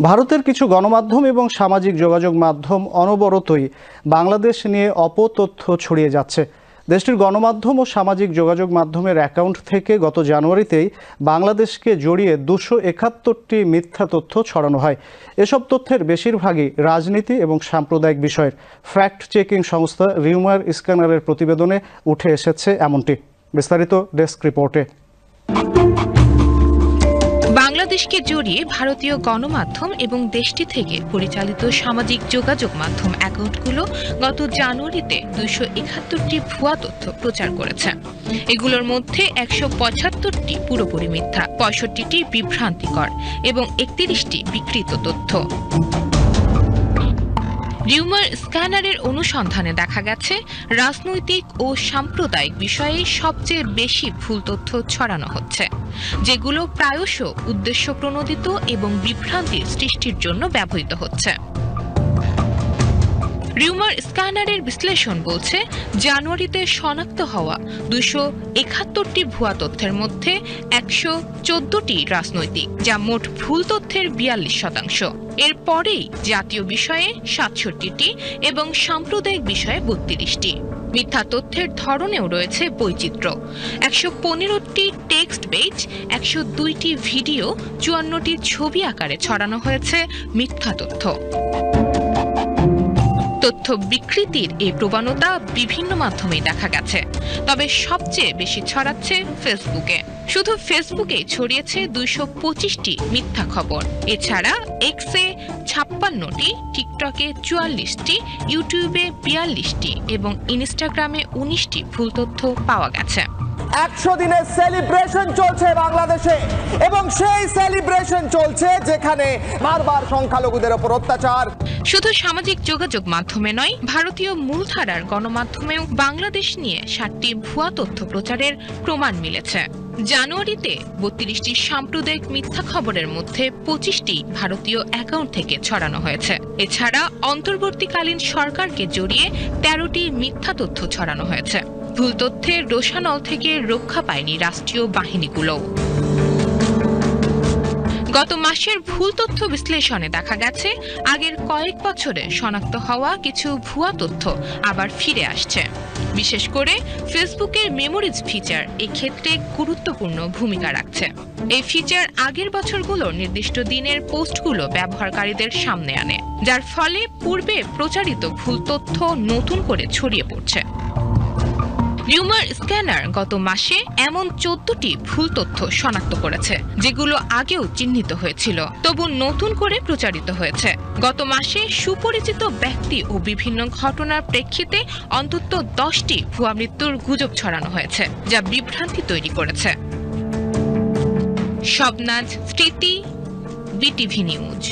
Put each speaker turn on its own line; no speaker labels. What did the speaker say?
ভারতের কিছু গণমাধ্যম এবং সামাজিক যোগাযোগ মাধ্যম অনবরতই বাংলাদেশ নিয়ে অপতথ্য ছড়িয়ে যাচ্ছে। দেশটির গণমাধ্যম ও সামাজিক যোগাযোগ মাধ্যমের অ্যাকাউন্ট থেকে গত জানুয়ারিতেই বাংলাদেশকে জড়িয়ে দুশো একাত্তরটি মিথ্যা তথ্য ছড়ানো হয়। এসব তথ্যের বেশিরভাগই রাজনীতি এবং সাম্প্রদায়িক বিষয়ের। ফ্যাক্ট চেকিং সংস্থা রিউমার স্ক্যানারের প্রতিবেদনে উঠে এসেছে এমনটি। বিস্তারিত ডেস্ক রিপোর্টে।
বাংলাদেশকে জড়িয়ে ভারতীয় গণমাধ্যম এবং দেশটি থেকে পরিচালিত সামাজিক যোগাযোগ মাধ্যম অ্যাকাউন্টগুলো গত জানুয়ারিতে দুইশো একাত্তরটি ভুয়া তথ্য প্রচার করেছে। এগুলোর মধ্যে একশো পঁচাত্তরটি পুরোপুরি মিথ্যা, পঁয়ষট্টিটি বিভ্রান্তিকর এবং একত্রিশটি বিকৃত তথ্য। রিউমার স্ক্যানারের অনুসন্ধানে দেখা গেছে, রাজনৈতিক ও সাম্প্রদায়িক বিষয়ে সবচেয়ে বেশি ভুল তথ্য ছড়ানো হচ্ছে, যেগুলো প্রায়শ উদ্দেশ্য প্রণোদিত এবং বিভ্রান্তির সৃষ্টির জন্য ব্যবহৃত হচ্ছে। রিউমার স্ক্যানারের বিশ্লেষণ বলছে, জানুয়ারিতে শনাক্ত হওয়া দুশো একাত্তরটি ভুয়া তথ্যের মধ্যে একশো চোদ্দটি রাজনৈতিক, যা মোট ভুল তথ্যের বিয়াল্লিশ শতাংশ। এরপরেই জাতীয় বিষয়ে সাতষট্টিটি এবং সাম্প্রদায়িক বিষয়ে বত্রিশটি। মিথ্যা তথ্যের ধরনেও রয়েছে বৈচিত্র্য। একশো পনেরোটি টেক্সট বেজ একশো দুইটি ভিডিও, চুয়ান্নটি ছবি আকারে ছড়ানো হয়েছে মিথ্যা তথ্য। তথ্য বিকৃতির এই প্রবণতা বিভিন্ন মাধ্যমে দেখা গেছে। তবে সবচেয়ে বেশি ছড়াচ্ছে ফেসবুকে। শুধু ফেসবুকে ছড়িয়েছে দুইশো পঁচিশটি মিথ্যা খবর। এছাড়া এক্সে ছাপ্পান্নটি, টিকটকে চুয়াল্লিশটি, ইউটিউবে বিয়াল্লিশটি এবং ইনস্টাগ্রামে উনিশটি ভুল তথ্য পাওয়া গেছে।
একশো দিনের সেলিব্রেশন চলছে বাংলাদেশে। এবং সেই সেলিব্রেশন চলছে যেখানে বারবার সংখ্যালঘুদের ওপর অত্যাচার।
শুধু সামাজিক যোগাযোগ মাধ্যমে নয়, ভারতীয় মূলধারার গণমাধ্যমেও বাংলাদেশ নিয়ে ষাটটি ভুয়া তথ্য প্রচারের প্রমাণ মিলেছে। জানুয়ারিতে বত্রিশটি সাম্প্রদায়িক মিথ্যা খবরের মধ্যে পঁচিশটি ভারতীয় অ্যাকাউন্ট থেকে ছড়ানো হয়েছে। এছাড়া অন্তর্বর্তীকালীন সরকারকে জড়িয়ে তেরোটি মিথ্যা তথ্য ছড়ানো হয়েছে। ভুল তথ্যের রোষানল থেকে রক্ষা পায়নি রাষ্ট্রীয় বাহিনীগুলোও গত মাসের ভুল তথ্য বিশ্লেষণে দেখা গেছে, আগের কয়েক বছরে শনাক্ত হওয়া কিছু ভুয়া তথ্য আবার ফিরে আসছে। বিশেষ করে ফেসবুকের মেমোরিজ ফিচার এক্ষেত্রে গুরুত্বপূর্ণ ভূমিকা রাখছে। এই ফিচার আগের বছরগুলোর নির্দিষ্ট দিনের পোস্টগুলো ব্যবহারকারীদের সামনে আনে, যার ফলে পূর্বে প্রচারিত ভুল তথ্য নতুন করে ছড়িয়ে পড়ছে। রিউমার স্ক্যানার গত মাসে এমন চোদ্দটি ভুল তথ্য শনাক্ত করেছে, যেগুলো আগেও চিহ্নিত হয়েছিল, তবু নতুন করে প্রচারিত হয়েছে। গত মাসে সুপরিচিত ব্যক্তি ও বিভিন্ন ঘটনার প্রেক্ষিতে অন্তত দশটি ভুয়া মৃত্যুর গুজব ছড়ানো হয়েছে, যা বিভ্রান্তি তৈরি করেছে। শবনাজ স্মৃতি, বিটিভি নিউজ।